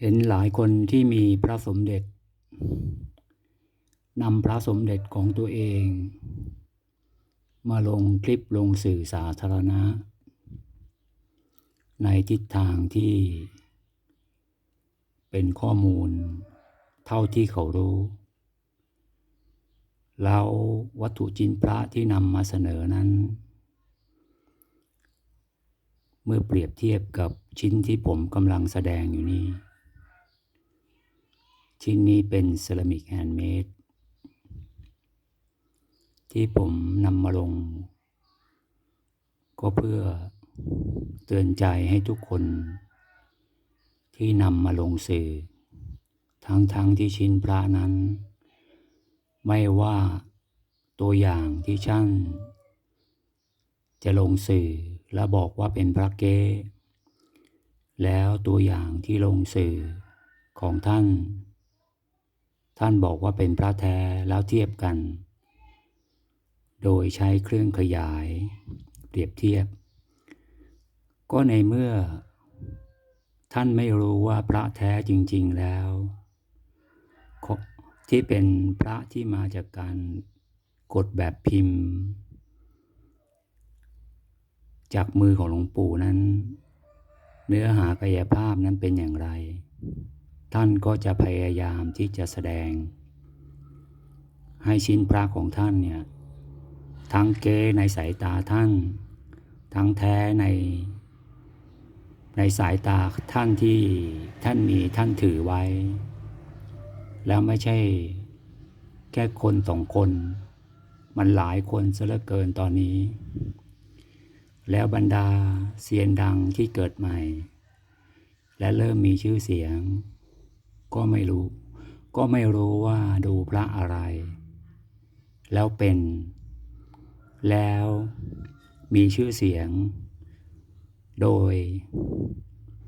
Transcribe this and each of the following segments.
เห็นหลายคนที่มีพระสมเด็จนำพระสมเด็จของตัวเอง มาลงคลิปลงสื่อสาธารณะ ในทิศทางที่ เป็นข้อมูลเท่าที่เขารู้ แล้ววัตถุจินพระที่นำมาเสนอนั้น เมื่อเปรียบเทียบกับชิ้นที่ผมกำลังแสดงอยู่นี้ ชิ้นนี้เป็นเซรามิกแฮนด์เมดที่ผมนำมาลง ก็เพื่อเตือนใจให้ทุกคน ที่นำมาลงสื่อ ทั้งๆทที่ชิ้นพระนั้น ไม่ว่าตัวอย่างที่ช่าง จะลงสื่อและบอกว่าเป็นพระเก้แล้วตัวอย่างที่ลงสื่อของท่าน ท่านบอกว่าเป็นพระแท้แล้วเทียบกัน โดยใช้เครื่องขยาย เปรียบเทียบ ก็ในเมื่อ ท่านไม่รู้ว่าพระแท้จริง ๆแล้ว ที่เป็นพระที่มาจากการกดแบบพิมพ์ จากมือของหลวงปู่นั้น เนื้อหากายภาพนั้นเป็นอย่างไร ท่านก็จะพยายามที่จะแสดง ให้ชิ้นพระของท่านเนี่ยทั้งเก้ในสายตาท่าน ทั้งแท้ใน ในสายตาท่านที่ท่านมีท่านถือไว้ แล้วไม่ใช่แค่คนสองคน มันหลายคนซะเหลือเกินตอนนี้ แล้วบรรดาเซียนดังที่เกิดใหม่ และเริ่มมีชื่อเสียง ก็ไม่รู้ ก็ไม่รู้ว่าดูพระอะไร แล้วเป็น แล้วมีชื่อเสียง โดย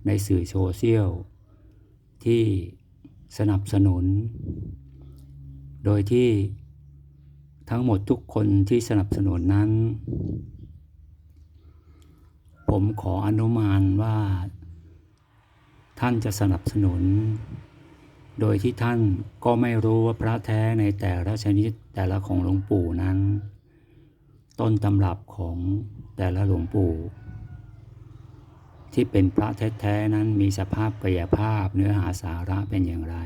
ในสื่อโซเชียลที่สนับสนุน โดยที่ทั้งหมดทุกคนที่สนับสนุนนั้น ผมขออนุมานว่า ท่านจะสนับสนุน โดยที่ท่านก็ไม่รู้ว่าพระแท้ในแต่ละชนิดแต่ละของหลวงปู่นั้น ต้นตำรับของแต่ละหลวงปู่ ที่เป็นพระแท้ๆนั้นมีสภาพกายภาพเนื้อหาสาระเป็นอย่างไร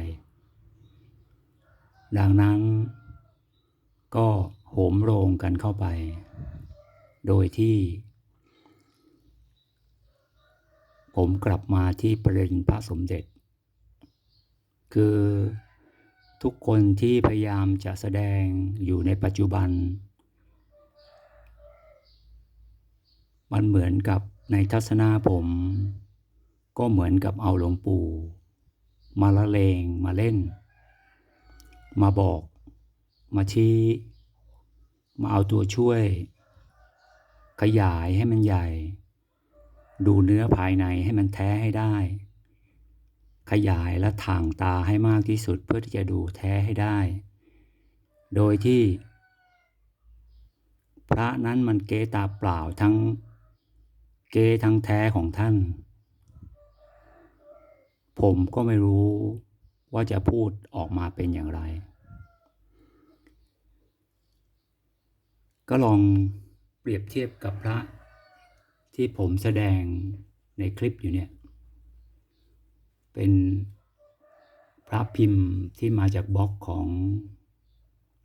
ดังนั้น ก็โหมโรงกันเข้าไป โดยที่ผมกลับมาที่ประเด็นพระสมเด็จ คือทุกคนที่พยายามจะแสดงอยู่ในปัจจุบัน มันเหมือนกับในทัศนาผม ก็เหมือนกับเอาหลวงปู่มาละเลงมาเล่น มาบอก มาชี้ มาเอาตัวช่วย ขยายให้มันใหญ่ ดูเนื้อภายในให้มันแท้ให้ได้ ขยายและถ่างตาให้มากที่สุดเพื่อที่จะดูแท้ให้ได้ โดยที่ พระนั้นมันเกตาเปล่าทั้งเกทั้งแท้ของท่าน ผมก็ไม่รู้ว่าจะพูดออกมาเป็นอย่างไร ก็ลองเปรียบเทียบกับพระที่ผมแสดงในคลิปอยู่เนี่ย เป็นพระพิมพ์ที่มาจากบล็อกของ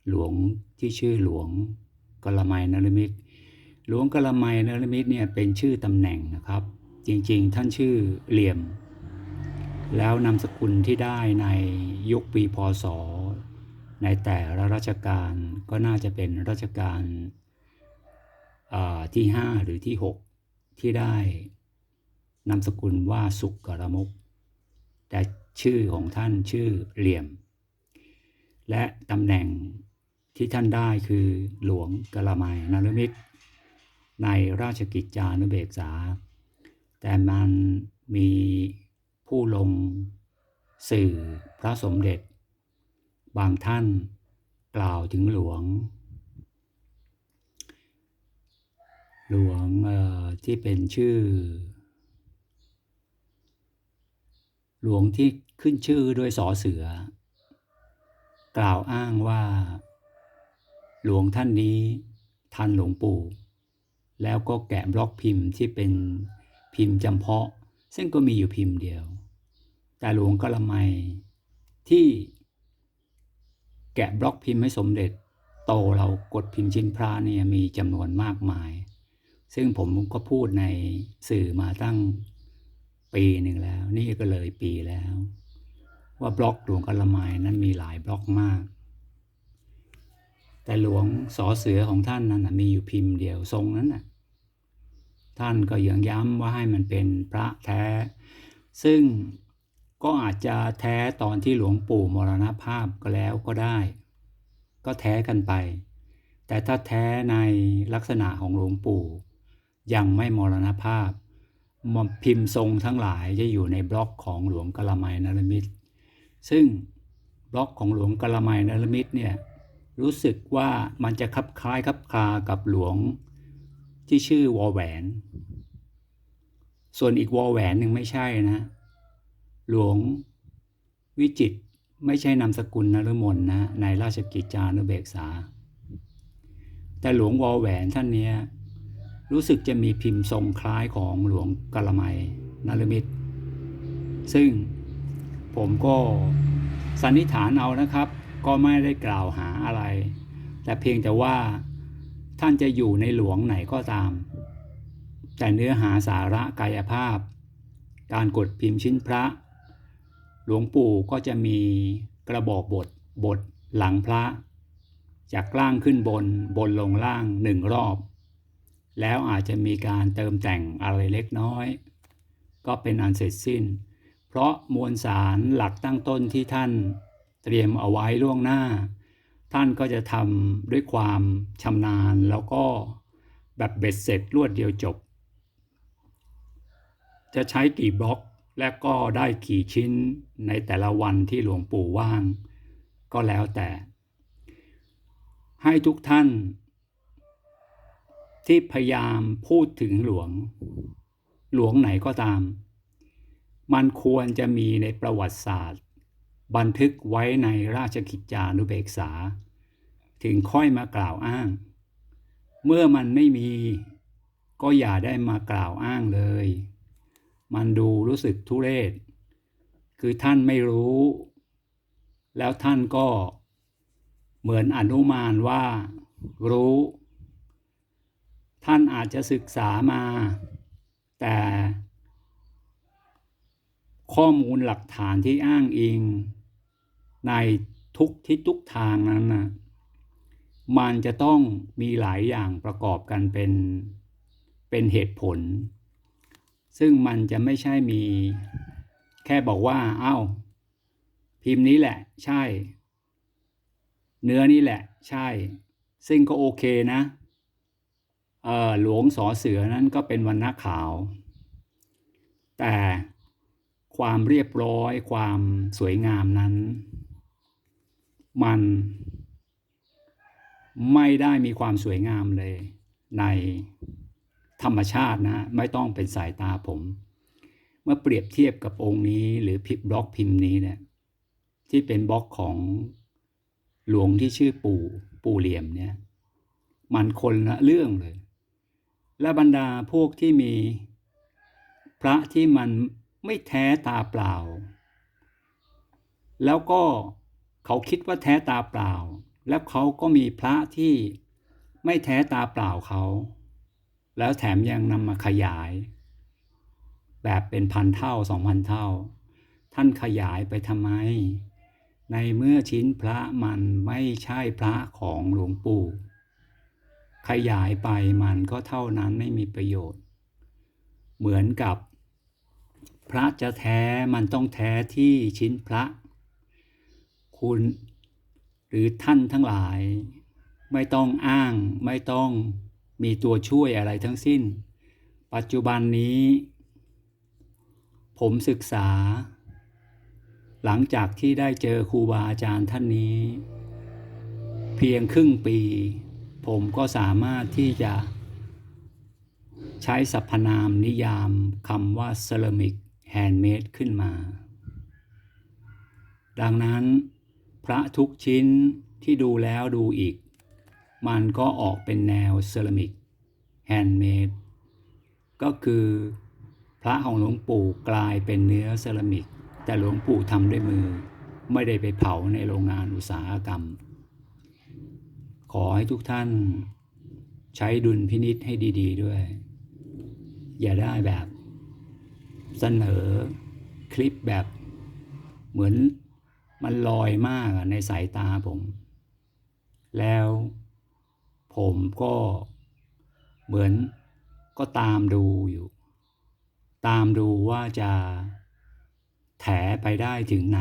หลวงที่ชื่อหลวงกลไมนรมิตร หลวงกลไมนรมิตรเนี่ยเป็นชื่อตำแหน่งนะครับ จริงๆ ท่านชื่อเหลี่ยม แล้วนามสกุลที่ได้ในยุคปีพศ ในแต่ละราชการก็น่าจะเป็นราชการที่ 5 หรือที่ 6 ที่ได้นามสกุลว่าสุกกรมุก แต่ชื่อของท่านชื่อเหลี่ยม และตำแหน่งที่ท่านได้คือหลวงกะละไมนรมิตร ในราชกิจจานุเบกษา แต่มันมีผู้ลงสื่อพระสมเด็จ บางท่านกล่าวถึงหลวง หลวงที่เป็นชื่อ หลวงที่ขึ้นชื่อด้วยสอเสือ กล่าวอ้างว่า หลวงท่านนี้ทันหลวงปู่ แล้วก็แกะบล็อกพิมพ์ที่เป็นพิมพ์จำเพาะ ซึ่งก็มีอยู่พิมพ์เดียว แต่หลวงกละไมที่แกะบล็อกพิมพ์ให้สมเด็จ โตเรากดพิมพ์ชิ้นพระเนี่ยมีจำนวนมากมาย ซึ่งผมก็พูดในสื่อมาตั้ง ปีหนึ่งแล้ว นี่ก็เลยปีแล้ว ว่าบล็อกหลวงกละไมนั้นมีหลายบล็อกมาก แต่หลวงสอเสือของท่านนั้นมีอยู่พิมพ์เดียวทรงนั้นน่ะท่านก็ยังย้ำว่าให้มันเป็นพระแท้ ซึ่งก็อาจจะแท้ตอนที่หลวงปู่มรณภาพก็แล้วก็ได้ ก็แท้กันไป แต่ถ้าแท้ในลักษณะของหลวงปู่ ยังไม่มรณภาพ พิมพ์ทรงทั้งหลายจะอยู่ในบล็อกของหลวงกละไมนารมิตร ซึ่งบล็อกของหลวงกละไมนารมิตรเนี่ยรู้สึกว่ามันจะคลับคล้ายคลับคลากับหลวงที่ชื่อวอแหวน ส่วนอีกวอแหวนหนึ่งไม่ใช่นะ หลวงวิจิตไม่ใช่นามสกุลนฤมลนะในราชกิจจานุเบกษา แต่หลวงวอแหวนท่านเนี้ย รู้สึกจะมีพิมพ์ทรงคล้ายของหลวงกะละไมนารมิตร ซึ่งผมก็สันนิษฐานเอานะครับ ก็ไม่ได้กล่าวหาอะไร แต่เพียงแต่ว่าท่านจะอยู่ในหลวงไหนก็ตาม แต่เนื้อหาสาระกายภาพ การกดพิมพ์ชิ้นพระ หลวงปู่ก็จะมีกระบอกบทบทหลังพระ จากล่างขึ้นบนบนลงล่างหนึ่งรอบ แล้วอาจจะมีการเติมแต่งอะไรเล็กน้อย ก็เป็นอันเสร็จสิ้น เพราะมวลสารหลักตั้งต้นที่ท่านเตรียมเอาไว้ล่วงหน้า ท่านก็จะทำด้วยความชำนาญแล้วก็แบบเบ็ดเสร็จรวดเดียวจบ จะใช้กี่บล็อกและก็ได้กี่ชิ้นในแต่ละวันที่หลวงปู่ว่าง ก็แล้วแต่ ให้ทุกท่าน ที่พยายามพูดถึงหลวง หลวงไหนก็ตาม มันควรจะมีในประวัติศาสตร์ บันทึกไว้ในราชกิจจานุเบกษา ถึงค่อยมากล่าวอ้าง เมื่อมันไม่มีก็อย่าได้มากล่าวอ้างเลย มันดูรู้สึกทุเรศ คือท่านไม่รู้ แล้วท่านก็เหมือนอนุมานว่ารู้ ท่านอาจจะศึกษามา แต่ข้อมูลหลักฐานที่อ้างอิง ในทุกทิศทุกทางนั้นนะมันจะต้องมีหลายอย่างประกอบกันเป็นเป็นเหตุผล ซึ่งมันจะไม่ใช่มีแค่บอกว่าเอ้าพิมพ์นี้แหละ ใช่ เนื้อนี่แหละ ใช่ ซึ่งก็โอเคนะ หลวงสอเสือนั้นก็เป็นวันณะขาว แต่ความเรียบร้อย ความสวยงามนั้น มันไม่ได้มีความสวยงามเลยในธรรมชาตินะ ไม่ต้องเป็นสายตาผม เมื่อเปรียบเทียบกับองค์นี้หรือพิบล็อกพิมพ์นี้เนี่ยที่เป็นบล็อกของหลวงที่ชื่อปู่ปู่เหลี่ยมเนี่ย มันคนละเรื่องเลย และบรรดาพวกที่มี พระที่มันไม่แท้ตาเปล่า แล้วก็เขาคิดว่าแท้ตาเปล่า แล้วเขาก็มีพระที่ไม่แท้ตาเปล่าเขา แล้วแถมยังนำมาขยาย แบบเป็นพันเท่าสองพันเท่า ท่านขยายไปทำไม ในเมื่อชิ้นพระมันไม่ใช่พระของหลวงปู่ ขยายไปมันก็เท่านั้นไม่มีประโยชน์ เหมือนกับ พระจะแท้มันต้องแท้ที่ชิ้นพระ คุณหรือท่านทั้งหลาย ไม่ต้องอ้างไม่ต้องมีตัวช่วยอะไรทั้งสิ้น ปัจจุบันนี้ ผมศึกษา หลังจากที่ได้เจอครูบาอาจารย์ท่านนี้ เพียงครึ่งปี ผมก็สามารถที่จะใช้สรรพนามนิยามคำว่าเซรามิกแฮนด์เมดขึ้นมา ดังนั้น พระทุกชิ้นที่ดูแล้วดูอีก มันก็ออกเป็นแนวเซรามิกแฮนด์เมดก็คือพระของหลวงปู่กลายเป็นเนื้อเซรามิก แต่หลวงปู่ทำด้วยมือ ไม่ได้ไปเผาในโรงงานอุตสาหกรรม ขอให้ทุกท่านใช้ดุลพินิษให้ดี ๆ ด้วย อย่าได้แบบเสนอคลิปแบบเหมือนมันลอยมากในสายตาผม แล้วผมก็เหมือนก็ตามดูอยู่ ตามดูว่าจะแถไปได้ถึงไหน